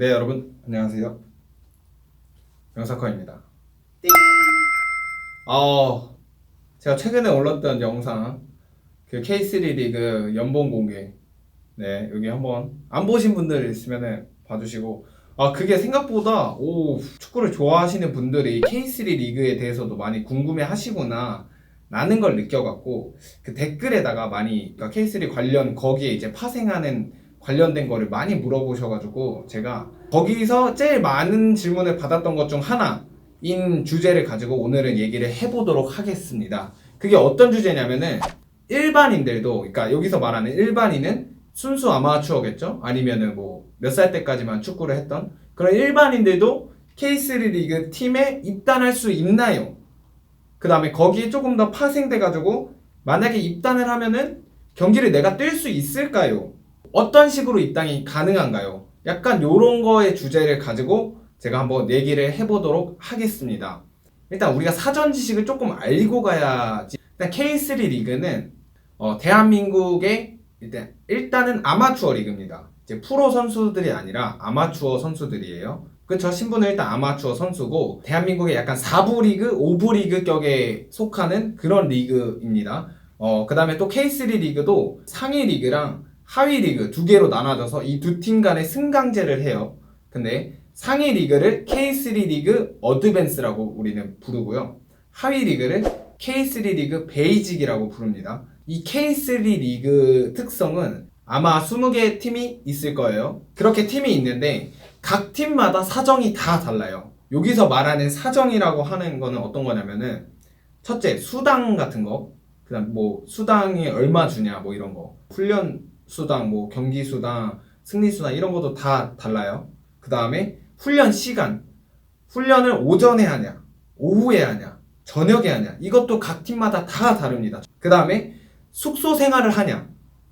네 여러분 안녕하세요. 명사커입니다. 띵. 어 제가 최근에 올렸던 영상 그 K3 리그 연봉 공개. 네 여기 한번 안 보신 분들 있으면 봐주시고. 아 그게 생각보다 오 축구를 좋아하시는 분들이 K3 리그에 대해서도 많이 궁금해 하시구나 라는 걸 느껴갖고 그 댓글에다가 많이 그러니까 K3 관련 거기에 이제 파생하는 관련된 거를 많이 물어보셔가지고 제가 거기서 제일 많은 질문을 받았던 것 중 하나인 주제를 가지고 오늘은 얘기를 해보도록 하겠습니다. 그게 어떤 주제냐면은 일반인들도 그러니까 여기서 말하는 일반인은 순수 아마추어겠죠? 아니면은 뭐 몇 살 때까지만 축구를 했던 그런 일반인들도 K3 리그 팀에 입단할 수 있나요? 그 다음에 거기에 조금 더 파생돼가지고 만약에 입단을 하면은 경기를 내가 뛸 수 있을까요? 어떤 식으로 입당이 가능한가요? 약간 요런 거의 주제를 가지고 제가 한번 얘기를 해보도록 하겠습니다. 일단 우리가 사전 지식을 조금 알고 가야지. 일단 K3 리그는 어, 대한민국의 일단 일단은 아마추어 리그입니다. 이제 프로 선수들이 아니라 아마추어 선수들이에요. 그쵸 신분은 일단 아마추어 선수고 대한민국의 약간 4부 리그, 5부 리그 격에 속하는 그런 리그입니다. 어, 그 다음에 또 K3 리그도 상위 리그랑 하위 리그 두 개로 나눠져서 이 두 팀 간의 승강제를 해요. 근데 상위 리그를 K3 리그 어드밴스라고 우리는 부르고요. 하위 리그를 K3 리그 베이직이라고 부릅니다. 이 K3 리그 특성은 아마 20개의 팀이 있을 거예요. 그렇게 팀이 있는데 각 팀마다 사정이 다 달라요. 여기서 말하는 사정이라고 하는 거는 어떤 거냐면은 첫째 수당 같은 거, 그다음 뭐 수당이 얼마 주냐 뭐 이런 거, 훈련 수당, 뭐 경기 수당, 승리 수당 이런 것도 다 달라요. 그 다음에 훈련 시간, 훈련을 오전에 하냐, 오후에 하냐, 저녁에 하냐 이것도 각 팀마다 다 다릅니다. 그 다음에 숙소 생활을 하냐,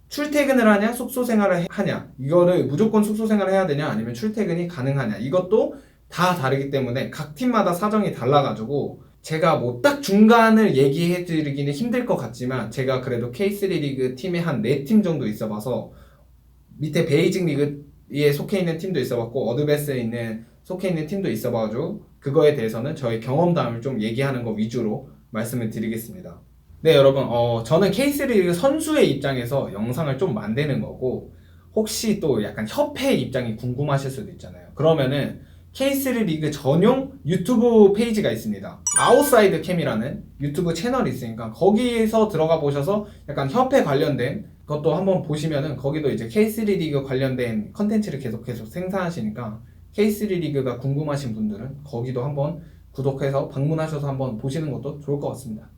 출퇴근을 하냐, 숙소 생활을 하냐 이거를 무조건 숙소 생활을 해야 되냐 아니면 출퇴근이 가능하냐 이것도 다 다르기 때문에 각 팀마다 사정이 달라가지고 제가 뭐 딱 중간을 얘기해 드리기는 힘들 것 같지만 제가 그래도 K3 리그 팀에 한 4팀 정도 있어 봐서 밑에 베이징 리그에 속해 있는 팀도 있어 봤고 어드베스에 있는 속해 있는 팀도 있어 봐가지고 그거에 대해서는 저희 경험담을 좀 얘기하는 거 위주로 말씀을 드리겠습니다. 네 여러분 어 저는 K3 리그 선수의 입장에서 영상을 좀 만드는 거고 혹시 또 약간 협회 입장이 궁금하실 수도 있잖아요. 그러면은 K3 리그 전용 유튜브 페이지가 있습니다. 아웃사이드 캠이라는 유튜브 채널이 있으니까 거기에서 들어가 보셔서 약간 협회 관련된 것도 한번 보시면은 거기도 이제 K3 리그 관련된 컨텐츠를 계속 계속 생산하시니까 K3 리그가 궁금하신 분들은 거기도 한번 구독해서 방문하셔서 한번 보시는 것도 좋을 것 같습니다.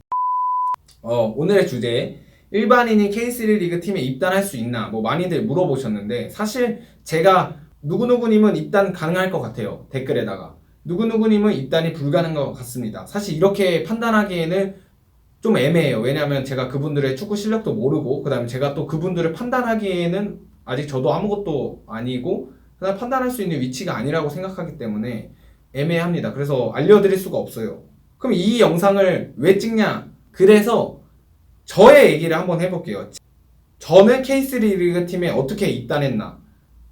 어, 오늘의 주제 일반인이 K3 리그 팀에 입단할 수 있나 뭐 많이들 물어보셨는데 사실 제가 누구누구님은 입단 가능할 것 같아요. 댓글에다가. 누구누구님은 입단이 불가능한 것 같습니다. 사실 이렇게 판단하기에는 좀 애매해요. 왜냐하면 제가 그분들의 축구 실력도 모르고, 그 다음에 제가 또 그분들을 판단하기에는 아직 저도 아무것도 아니고, 그다음 판단할 수 있는 위치가 아니라고 생각하기 때문에 애매합니다. 그래서 알려드릴 수가 없어요. 그럼 이 영상을 왜 찍냐? 그래서 저의 얘기를 한번 해볼게요. 저는 K3 리그 팀에 어떻게 입단했나?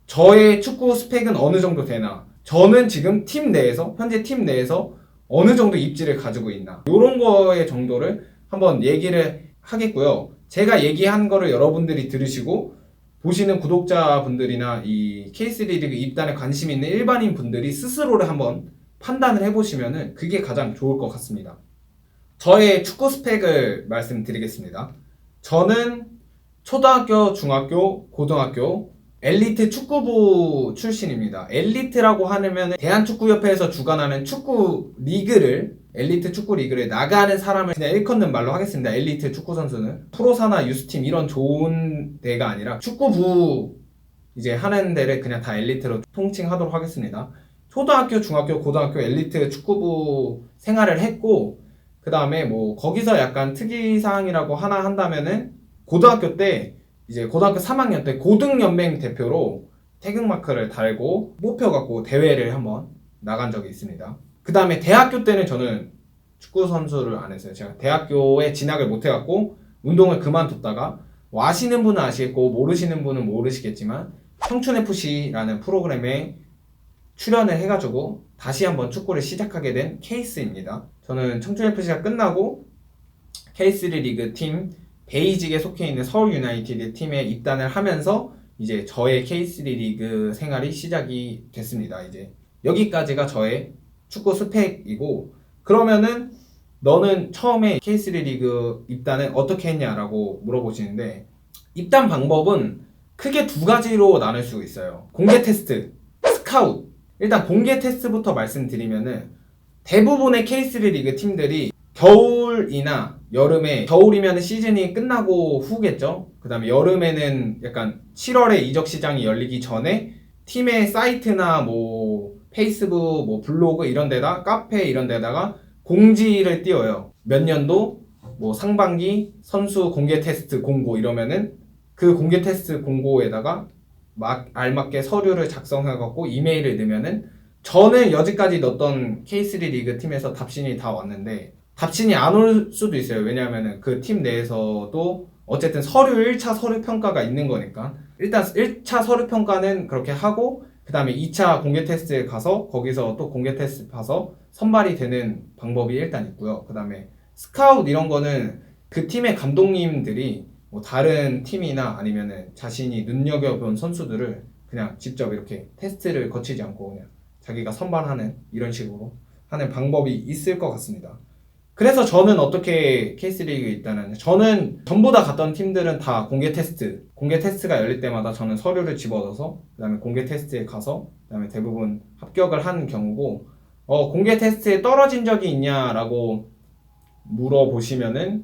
저의 축구 스펙은 어느 정도 되나? 저는 지금 팀 내에서 현재 팀 내에서 어느 정도 입지를 가지고 있나? 이런 거의 정도를 한번 얘기를 하겠고요. 제가 얘기한 거를 여러분들이 들으시고 보시는 구독자분들이나 이 K3 리그 입단에 관심 있는 일반인 분들이 스스로를 한번 판단을 해보시면은 그게 가장 좋을 것 같습니다. 저의 축구 스펙을 말씀드리겠습니다. 저는 초등학교, 중학교, 고등학교 엘리트 축구부 출신입니다. 엘리트라고 하면 대한축구협회에서 주관하는 축구 리그를 엘리트 축구 리그를 나가는 사람을 그냥 일컫는 말로 하겠습니다. 엘리트 축구 선수는 프로사나 유스팀 이런 좋은 데가 아니라 축구부 이제 하는 데를 그냥 다 엘리트로 통칭하도록 하겠습니다. 초등학교, 중학교, 고등학교 엘리트 축구부 생활을 했고 그 다음에 뭐 거기서 약간 특이사항이라고 하나 한다면은 고등학교 때 이제 고등학교 3학년 때 고등연맹 대표로 태극마크를 달고 뽑혀 갖고 대회를 한번 나간 적이 있습니다. 그 다음에 대학교 때는 저는 축구 선수를 안 했어요. 제가 대학교에 진학을 못 해갖고 운동을 그만뒀다가 뭐 아시는 분은 아시겠고 모르시는 분은 모르시겠지만 청춘FC라는 프로그램에 출연을 해가지고 다시 한번 축구를 시작하게 된 케이스입니다. 저는 청춘FC가 끝나고 K3 리그 팀 베이직에 속해 있는 서울 유나이티드 팀에 입단을 하면서 이제 저의 K3 리그 생활이 시작이 됐습니다. 이제 여기까지가 저의 축구 스펙이고 그러면은 너는 처음에 K3 리그 입단을 어떻게 했냐라고 물어보시는데 입단 방법은 크게 두 가지로 나눌 수 있어요. 공개 테스트, 스카웃. 일단 공개 테스트부터 말씀드리면은 대부분의 K3 리그 팀들이 겨울이나 여름에 겨울이면 시즌이 끝나고 후겠죠. 그다음에 여름에는 약간 7월에 이적 시장이 열리기 전에 팀의 사이트나 뭐 페이스북, 뭐 블로그 이런 데다 카페 이런 데다가 공지를 띄워요. 몇 년도 뭐 상반기 선수 공개 테스트 공고 이러면은 그 공개 테스트 공고에다가 막 알맞게 서류를 작성해 갖고 이메일을 넣으면은 저는 여지까지 넣었던 K3 리그 팀에서 답신이 다 왔는데 답신이 안 올 수도 있어요. 왜냐하면은 그팀 내에서도 어쨌든 서류 1차 서류 평가가 있는 거니까 일단 1차 서류 평가는 그렇게 하고 그 다음에 2차 공개 테스트에 가서 거기서 또 공개 테스트 봐서 선발이 되는 방법이 일단 있고요. 그 다음에 스카웃 이런 거는 그 팀의 감독님들이 뭐 다른 팀이나 아니면은 자신이 눈여겨본 선수들을 그냥 직접 이렇게 테스트를 거치지 않고 그냥 자기가 선발하는 이런 식으로 하는 방법이 있을 것 같습니다. 그래서 저는 어떻게 K3리그에 있다는 저는 전부 다 갔던 팀들은 다 공개 테스트 공개 테스트가 열릴 때마다 저는 서류를 집어넣어서 그다음에 공개 테스트에 가서 그다음에 대부분 합격을 한 경우고 어 공개 테스트에 떨어진 적이 있냐라고 물어보시면은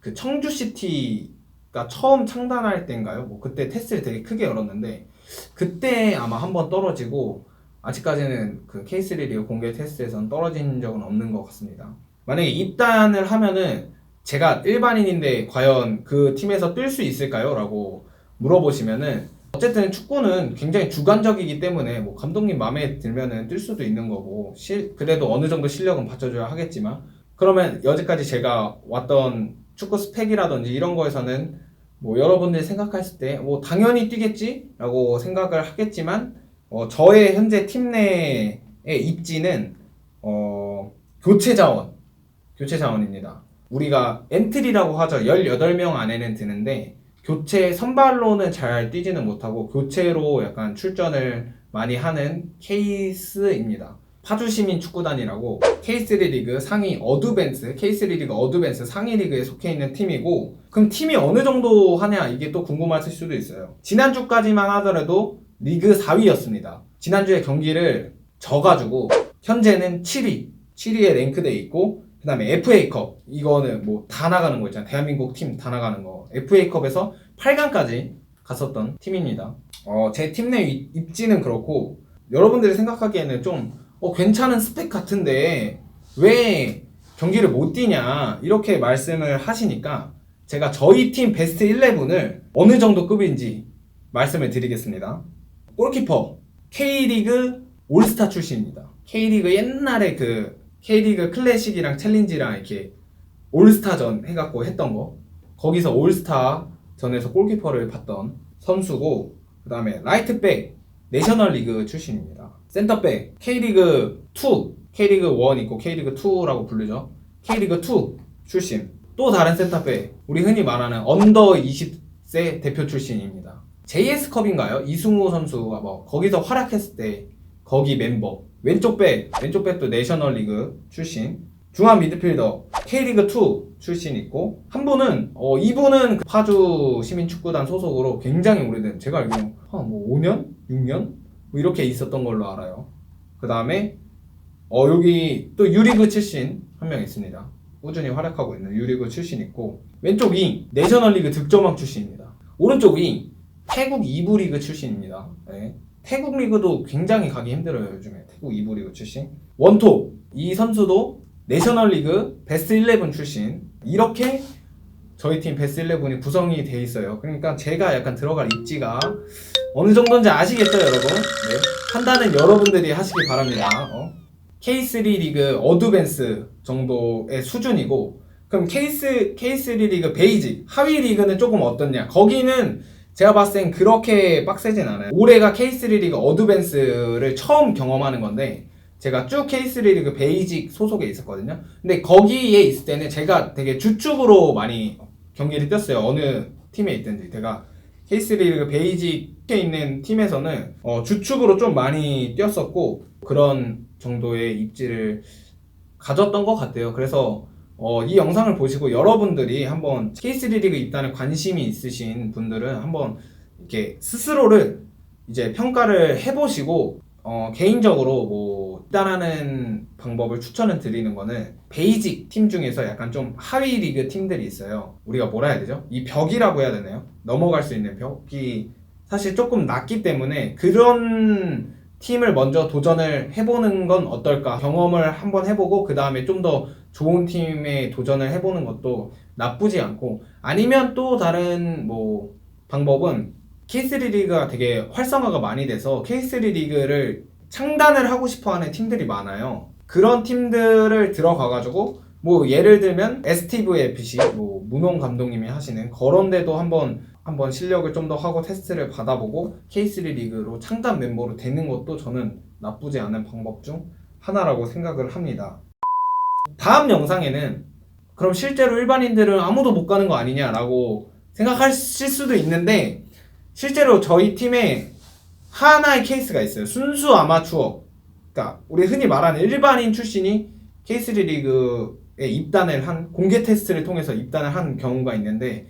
그 청주 시티가 처음 창단할 때인가요? 뭐 그때 테스트를 되게 크게 열었는데 그때 아마 한 번 떨어지고 아직까지는 그 K3 리그 공개 테스트에선 떨어진 적은 없는 것 같습니다. 만약에 입단을 하면은 제가 일반인인데 과연 그 팀에서 뛸 수 있을까요? 라고 물어보시면은 어쨌든 축구는 굉장히 주관적이기 때문에 뭐 감독님 마음에 들면은 뛸 수도 있는 거고 실, 그래도 어느 정도 실력은 받쳐줘야 하겠지만 그러면 여지까지 제가 왔던 축구 스펙이라든지 이런 거에서는 뭐 여러분들이 생각했을 때 뭐 당연히 뛰겠지라고 생각을 하겠지만 어, 저의 현재 팀 내의 입지는 어, 교체 자원 교체 자원입니다. 우리가 엔트리라고 하죠. 18명 안에는 드는데 교체 선발로는 잘 뛰지는 못하고 교체로 약간 출전을 많이 하는 케이스입니다. 파주시민 축구단이라고 K3 리그 상위 어드밴스, K3 리그 어드밴스 상위 리그에 속해 있는 팀이고 그럼 팀이 어느 정도 하냐 이게 또 궁금하실 수도 있어요. 지난주까지만 하더라도 리그 4위였습니다. 지난주에 경기를 져가지고 현재는 7위, 7위에 랭크돼 있고 그 다음에 FA컵 이거는 뭐 다 나가는 거 있잖아요. 대한민국 팀 다 나가는 거. FA컵에서 8강까지 갔었던 팀입니다. 어, 제 팀 내 입지는 그렇고 여러분들이 생각하기에는 좀 어, 괜찮은 스펙 같은데 왜 경기를 못 뛰냐 이렇게 말씀을 하시니까 제가 저희 팀 베스트 11을 어느 정도 급인지 말씀을 드리겠습니다. 골키퍼 K리그 올스타 출신입니다. K리그 옛날에 그 K리그 클래식이랑 챌린지랑 이렇게 올스타전 해갖고 했던 거. 거기서 올스타 전에서 골키퍼를 봤던 선수고 그 다음에 라이트백 내셔널리그 출신입니다. 센터백 K리그 2 K리그 1 있고 K리그 2라고 부르죠. K리그 2 출신. 또 다른 센터백 우리 흔히 말하는 언더 20세 대표 출신입니다. JS컵인가요? 이승우 선수가 뭐 거기서 활약했을 때 거기 멤버 왼쪽 백 왼쪽 백도 내셔널리그 출신 중앙 미드필더 K리그 2 출신 있고 한 분은 어 이분은 그 파주 시민축구단 소속으로 굉장히 오래된 제가 알기로 한뭐 5년 6년 뭐 이렇게 있었던 걸로 알아요. 그 다음에 어 여기 또 유리그 출신 한 명 있습니다. 꾸준히 활약하고 있는 유리그 출신 있고 왼쪽 윙 내셔널리그 득점왕 출신입니다. 오른쪽 윙 태국 2부 리그 출신입니다. 네. 태국 리그도 굉장히 가기 힘들어요 요즘에. 태국 2부 리그 출신. 원톱 이 선수도 내셔널 리그 베스트 11 출신. 이렇게 저희 팀 베스트 11이 구성이 돼 있어요. 그러니까 제가 약간 들어갈 입지가 어느 정도인지 아시겠죠 여러분? 네. 판단은 여러분들이 하시기 바랍니다. 어? K3 리그 어드밴스 정도의 수준이고 그럼 K3, K3 리그 베이직 하위 리그는 조금 어떻냐? 거기는 제가 봤을 땐 그렇게 빡세진 않아요. 올해가 K3 리그 어드밴스를 처음 경험하는 건데 제가 쭉 K3 리그 베이직 소속에 있었거든요. 근데 거기에 있을 때는 제가 되게 주축으로 많이 경기를 뛰었어요. 어느 팀에 있든지. 제가 K3 리그 베이직에 있는 팀에서는 어, 주축으로 좀 많이 뛰었었고 그런 정도의 입지를 가졌던 것 같아요. 그래서 어, 이 영상을 보시고 여러분들이 한번 K3 리그 입단에 관심이 있으신 분들은 한번 이렇게 스스로를 이제 평가를 해보시고 어, 개인적으로 뭐 입단하는 방법을 추천을 드리는 거는 베이직 팀 중에서 약간 좀 하위 리그 팀들이 있어요. 우리가 뭐라 해야 되죠? 이 벽이라고 해야 되나요? 넘어갈 수 있는 벽이 사실 조금 낮기 때문에 그런 팀을 먼저 도전을 해보는 건 어떨까? 경험을 한번 해보고 그 다음에 좀더 좋은 팀에 도전을 해보는 것도 나쁘지 않고 아니면 또 다른 뭐 방법은 K3 리그가 되게 활성화가 많이 돼서 K3 리그를 창단을 하고 싶어 하는 팀들이 많아요. 그런 팀들을 들어가가지고 뭐 예를 들면 STVFC 뭐 문홍 감독님이 하시는 그런 데도 한번 한번 실력을 좀 더 하고 테스트를 받아보고 K3 리그로 창단 멤버로 되는 것도 저는 나쁘지 않은 방법 중 하나라고 생각을 합니다. 다음 영상에는 그럼 실제로 일반인들은 아무도 못 가는 거 아니냐라고 생각하실 수도 있는데 실제로 저희 팀에 하나의 케이스가 있어요. 순수 아마추어. 그러니까 우리 흔히 말하는 일반인 출신이 K3 리그에 입단을 한 공개 테스트를 통해서 입단을 한 경우가 있는데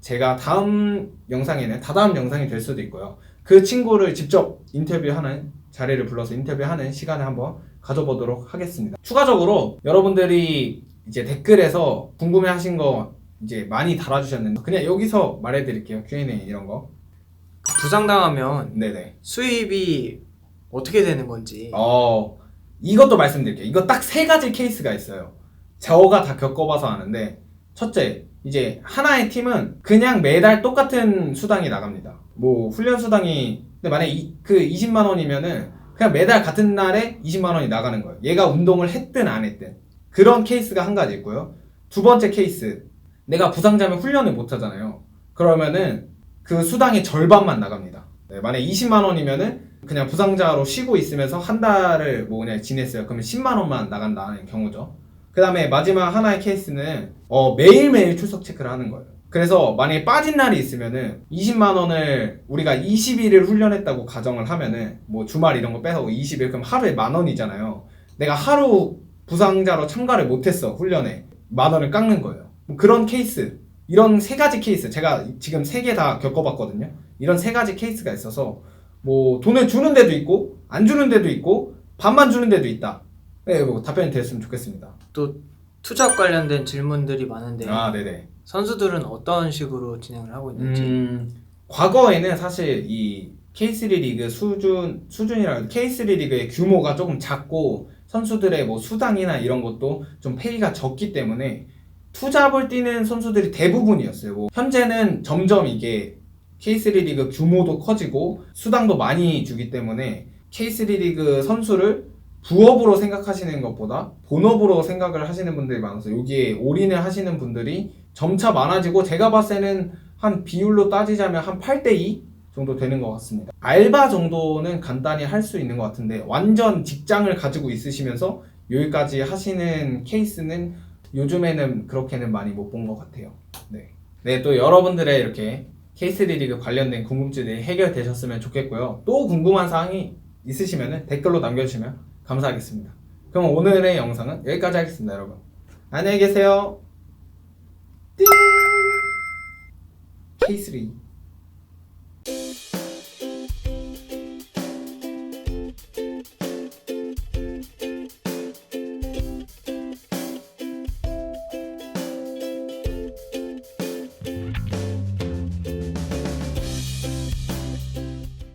제가 다음 영상에는 다다음 영상이 될 수도 있고요. 그 친구를 직접 인터뷰하는 자리를 불러서 인터뷰하는 시간을 한번 가져보도록 하겠습니다. 추가적으로 여러분들이 이제 댓글에서 궁금해 하신 거 이제 많이 달아주셨는데 그냥 여기서 말해드릴게요. Q&A 이런 거. 부상당하면 네네. 수입이 어떻게 되는 건지 어 이것도 말씀드릴게요. 이거 딱 세 가지 케이스가 있어요. 저가 다 겪어봐서 아는데 첫째 이제 하나의 팀은 그냥 매달 똑같은 수당이 나갑니다. 뭐 훈련 수당이 근데 만약 에그 20만 원이면은 그냥 매달 같은 날에 20만 원이 나가는 거예요. 얘가 운동을 했든 안 했든 그런 케이스가 한 가지 있고요. 두 번째 케이스 내가 부상자면 훈련을 못 하잖아요. 그러면은 그 수당의 절반만 나갑니다. 네, 만약 20만 원이면은 그냥 부상자로 쉬고 있으면서 한 달을 뭐 그냥 지냈어요. 그러면 10만 원만 나간다는 경우죠. 그 다음에 마지막 하나의 케이스는 어, 매일매일 출석 체크를 하는 거예요. 그래서 만약에 빠진 날이 있으면은 20만 원을 우리가 20일을 훈련했다고 가정을 하면은 뭐 주말 이런 거 빼서 20일 그럼 하루에 만 원이잖아요. 내가 하루 부상자로 참가를 못했어 훈련에 만 원을 깎는 거예요. 뭐 그런 케이스 이런 세 가지 케이스 제가 지금 세 개 다 겪어봤거든요. 이런 세 가지 케이스가 있어서 뭐 돈을 주는 데도 있고 안 주는 데도 있고 반만 주는 데도 있다. 네, 뭐 답변이 됐으면 좋겠습니다. 또 투자 관련된 질문들이 많은데 아, 네네. 선수들은 어떤 식으로 진행을 하고 있는지 음, 과거에는 사실 이 K3 리그 수준 수준이라 K3 리그의 규모가 조금 작고 선수들의 뭐 수당이나 이런 것도 좀 페이가 적기 때문에 투잡을 뛰는 선수들이 대부분이었어요. 뭐 현재는 점점 이게 K3 리그 규모도 커지고 수당도 많이 주기 때문에 K3 리그 선수를 부업으로 생각하시는 것보다 본업으로 생각을 하시는 분들이 많아서 여기에 올인을 하시는 분들이 점차 많아지고 제가 봤을 때는 한 비율로 따지자면 한 8대 2 정도 되는 것 같습니다. 알바 정도는 간단히 할 수 있는 것 같은데 완전 직장을 가지고 있으시면서 여기까지 하시는 케이스는 요즘에는 그렇게는 많이 못 본 것 같아요. 네. 네, 또 여러분들의 이렇게 K3 리그 관련된 궁금증이 해결되셨으면 좋겠고요. 또 궁금한 사항이 있으시면 댓글로 남겨주시면 감사하겠습니다. 그럼 오늘의 영상은 여기까지 하겠습니다, 여러분. 안녕히 계세요. 띵! K3